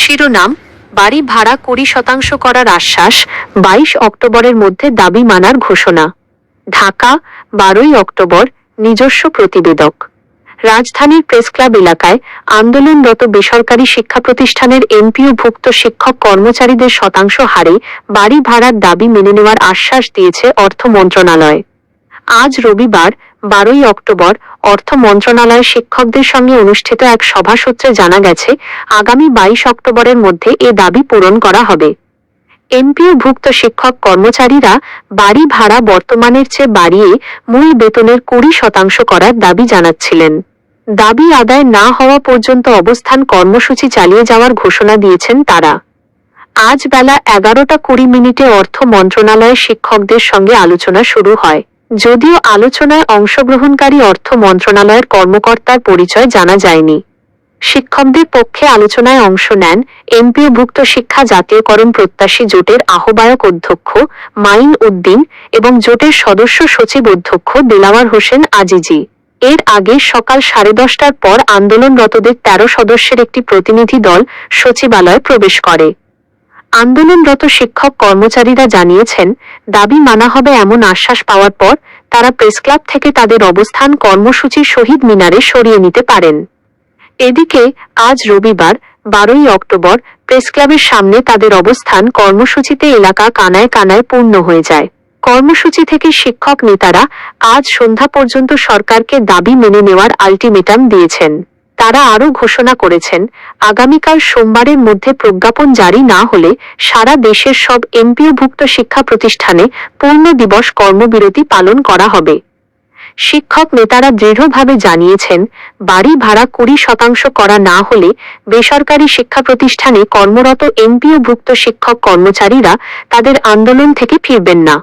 শিরোনাম, বাড়ি ভাড়া কুড়ি শতাংশ করার আশ্বাস, বাইশ অক্টোবরের মধ্যে দাবি মানার ঘোষণা। ঢাকা, বারোই অক্টোবর, নিজস্ব প্রতিবেদক। রাজধানীর প্রেস ক্লাব এলাকায় আন্দোলনরত বেসরকারি শিক্ষা প্রতিষ্ঠানের এমপিওভুক্ত শিক্ষক কর্মচারীদের শতাংশ হারে বাড়ি ভাড়ার দাবি মেনে নেওয়ার আশ্বাস দিয়েছে অর্থ মন্ত্রণালয়। আজ রবিবার বারোই অক্টোবর অর্থ মন্ত্রণালয় শিক্ষকদের সঙ্গে অনুষ্ঠিত এক সভা সূত্রে জানা গেছে, আগামী বাইশ অক্টোবরের মধ্যে এ দাবি পূরণ করা হবে। এমপিওভুক্ত শিক্ষক কর্মচারীরা বাড়ি ভাড়া বর্তমানের চেয়ে বাড়িয়ে মূল বেতনের কুড়ি শতাংশ করার দাবি জানাচ্ছিলেন। দাবি আদায় না হওয়া পর্যন্ত অবস্থান কর্মসূচি চালিয়ে যাওয়ার ঘোষণা দিয়েছেন তারা। আজ বেলা এগারোটা কুড়ি মিনিটে অর্থ মন্ত্রণালয়ের শিক্ষকদের সঙ্গে আলোচনা শুরু হয়। যদিও আলোচনায় অংশগ্রহণকারী অর্থ মন্ত্রণালয়ের কর্মকর্তার পরিচয় জানা যায়নি। শিক্ষকদের পক্ষে আলোচনায় অংশ নেন এমপিওভুক্ত শিক্ষা জাতীয়করণ প্রত্যাশী জোটের আহ্বায়ক অধ্যক্ষ মাইন উদ্দিন এবং জোটের সদস্য সচিব অধ্যক্ষ দিলাওয়ার হোসেন আজিজি। এর আগে সকাল সাড়ে দশটার পর আন্দোলনরতদের তেরো সদস্যের একটি প্রতিনিধি দল সচিবালয়ে প্রবেশ করে। আন্দোলনরত শিক্ষক কর্মচারীরা জানিয়েছেন, দাবি মানা হবে এমন আশ্বাস পাওয়ার পর তারা প্রেসক্লাব থেকে তাদের অবস্থান কর্মসূচি শহীদ মিনারে সরিয়ে নিতে পারেন। এদিকে, আজ রবিবার, বারোই অক্টোবর প্রেসক্লাবের সামনে তাদের অবস্থান কর্মসূচিতে এলাকা কানায় কানায় পূর্ণ হয়ে যায়। কর্মসূচি থেকে শিক্ষক নেতারা আজ সন্ধ্যা পর্যন্ত সরকারকে দাবি মেনে নেওয়ার আলটিমেটাম দিয়েছেন। তারা আরও ঘোষণা করেছেন, আগামীকাল সোমবারের মধ্যে প্রজ্ঞাপন জারি না হলে সারা দেশের সব এমপিওভুক্ত শিক্ষা প্রতিষ্ঠানে পূর্ণ দিবস কর্মবিরতি পালন করা হবে। শিক্ষক নেতারা দৃঢ়ভাবে জানিয়েছেন, বাড়ি ভাড়া কুড়ি শতাংশ করা না হলে বেসরকারি শিক্ষা প্রতিষ্ঠানে কর্মরত এমপিওভুক্ত শিক্ষক কর্মচারীরা তাদের আন্দোলন থেকে ফিরবেন না।